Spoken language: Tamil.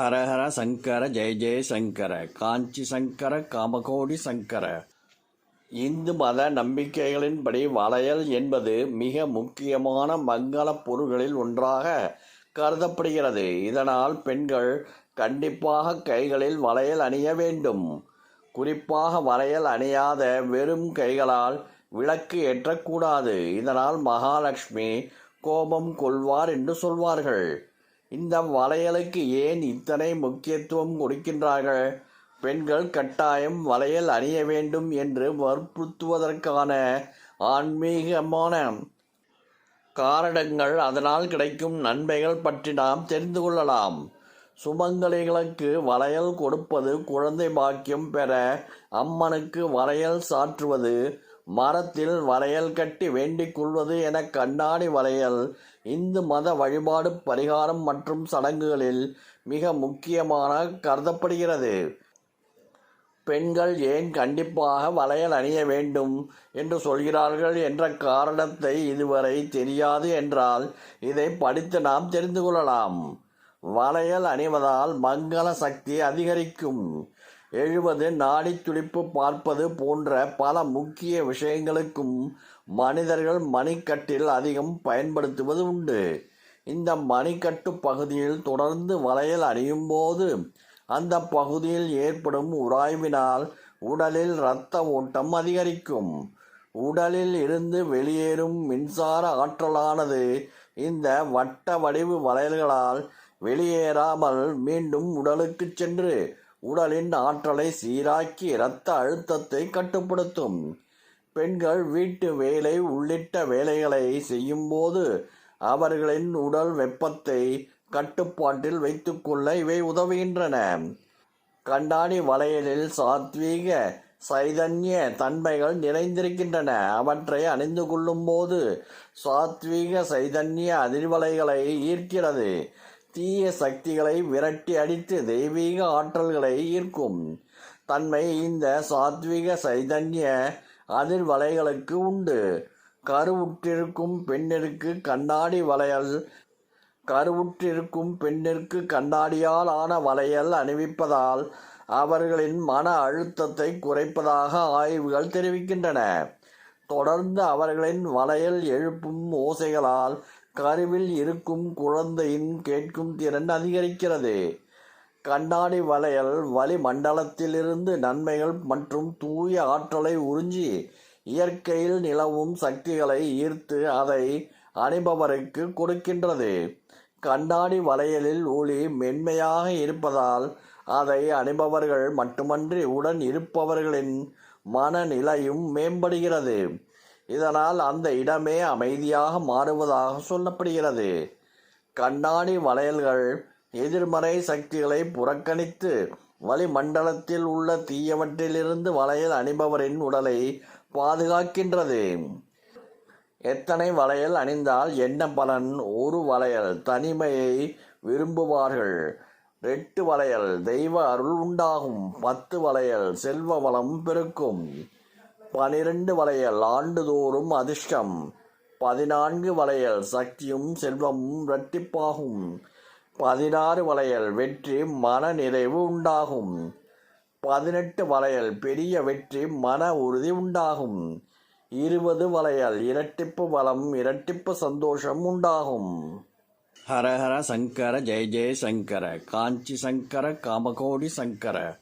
ஹரஹர சங்கர ஜெய ஜெய சங்கர காஞ்சி சங்கர காமகோடி சங்கர. இந்து மத நம்பிக்கைகளின்படி வளையல் என்பது மிக முக்கியமான மங்கள பொருள்களில் ஒன்றாக கருதப்படுகிறது. இதனால் பெண்கள் கண்டிப்பாக கைகளில் வளையல் அணிய வேண்டும். குறிப்பாக வளையல் அணியாத வெறும் கைகளால் விளக்கு ஏற்றக்கூடாது. இதனால் மகாலட்சுமி கோபம் கொள்வார் என்று சொல்வார்கள். இந்த வளையலுக்கு ஏன் இத்தனை முக்கியத்துவம் கொடுக்கின்றார்கள்? பெண்கள் கட்டாயம் வளையல் அணிய வேண்டும் என்று வற்புறுத்துவதற்கான ஆன்மீகமான காரணங்கள் அதனால் கிடைக்கும் நன்மைகள் பற்றி நாம் தெரிந்து கொள்ளலாம். சுமங்கலிகளுக்கு வளையல் கொடுப்பது குழந்தை பாக்கியம் பெற அம்மனுக்கு வளையல் சாற்றுவது மரத்தில் வளையல் கட்டி வேண்டிக் கொள்வது என கண்ணாடி வளையல். இந்து மத வழிபாடு பரிகாரம் மற்றும் சடங்குகளில் மிக முக்கியமான கருதப்படுகிறது. பெண்கள் ஏன் கண்டிப்பாக வளையல் அணிய வேண்டும் என்று சொல்கிறார்கள் என்ற காரணத்தை இதுவரை தெரியாது என்றால் இதை படித்து நாம் தெரிந்து கொள்ளலாம். வளையல் அணிவதால் மங்கள சக்தி அதிகரிக்கும். எழுவது நாடி துடிப்பு பார்ப்பது போன்ற பல முக்கிய விஷயங்களுக்கும் மனிதர்கள் மணிக்கட்டில் அதிகம் பயன்படுத்துவது உண்டு. இந்த மணிக்கட்டு பகுதியில் தொடர்ந்து வளையல் அணியும் போது அந்த பகுதியில் ஏற்படும் உராய்வினால் உடலில் இரத்த ஓட்டம் அதிகரிக்கும். உடலில் இருந்து வெளியேறும் மின்சார ஆற்றலானது இந்த வட்ட வடிவு வளையல்களால் வெளியேறாமல் மீண்டும் உடலுக்கு சென்று உடலின் ஆற்றலை சீராக்கி இரத்த அழுத்தத்தை கட்டுப்படுத்தும். பெண்கள் வீட்டு வேலை உள்ளிட்ட வேலைகளை செய்யும்போது அவர்களின் உடல் வெப்பத்தை கட்டுப்பாட்டில் வைத்துக்கொள்ள இவை உதவுகின்றன. கண்ணாடி வளையலில் சாத்வீக சைதன்ய தன்மைகள் நிறைந்திருக்கின்றன. அவற்றை அணிந்து கொள்ளும் போது சாத்வீக சைதன்ய அதிர்வலைகளை ஈர்க்கிறது. தீய சக்திகளை விரட்டி அடித்து தெய்வீக ஆற்றல்களை ஈர்க்கும். தன்மை இந்த சாத்விக சைதன்ய அதிர்வலைகளுக்கு உண்டு. கருவுற்றிருக்கும் பெண்ணிற்கு கண்ணாடி வளையல் கருவுற்றிருக்கும் பெண்ணிற்கு கண்ணாடியால் ஆன வளையல் அணிவிப்பதால் அவர்களின் மன அழுத்தத்தை குறைப்பதாக ஆய்வுகள் தெரிவிக்கின்றன. தொடர்ந்து அவர்களின் வளையல் எழுப்பும் ஓசைகளால் கருவில் இருக்கும் குழந்தையின் கேட்கும் திறன் அதிகரிக்கிறது. கண்ணாடி வளையல் வளிமண்டலத்திலிருந்து நன்மைகள் மற்றும் தூய ஆற்றலை உறிஞ்சி இயற்கையில் நிலவும் சக்திகளை ஈர்த்து அதை அணிபவருக்கு கொடுக்கின்றது. கண்ணாடி வளையலில் ஒளி மென்மையாக இருப்பதால் அதை அணிபவர்கள் மட்டுமன்றி உடன் இருப்பவர்களின் மனநிலையும் மேம்படுகிறது. இதனால் அந்த இடமே அமைதியாக மாறுவதாக சொல்லப்படுகிறது. கண்ணாடி வளையல்கள் எதிர்மறை சக்திகளை புறக்கணித்து வளிமண்டலத்தில் உள்ள தீயவற்றிலிருந்து வளையல் அணிபவரின் உடலை பாதுகாக்கின்றது. எத்தனை வளையல் அணிந்தால் என்ன பலன்? ஒரு வளையல் தனிமையை விரும்புவார்கள். எட்டு வளையல் தெய்வ அருள் உண்டாகும். பத்து வளையல் செல்வ வளம் பெருக்கும். பனிரெண்டு வளையல் ஆண்டுதோறும் அதிர்ஷ்டம். பதினான்கு வளையல் சக்தியும் செல்வமும் இரட்டிப்பாகும். பதினாறு வளையல் வெற்றி மன நிறைவு உண்டாகும். பதினெட்டு வளையல் பெரிய வெற்றி மன உறுதி உண்டாகும். இருபது வளையல் இரட்டிப்பு வளம் இரட்டிப்பு சந்தோஷம் உண்டாகும். ஹரஹர சங்கர ஜெய ஜெய சங்கர காஞ்சி சங்கர காமகோடி சங்கர.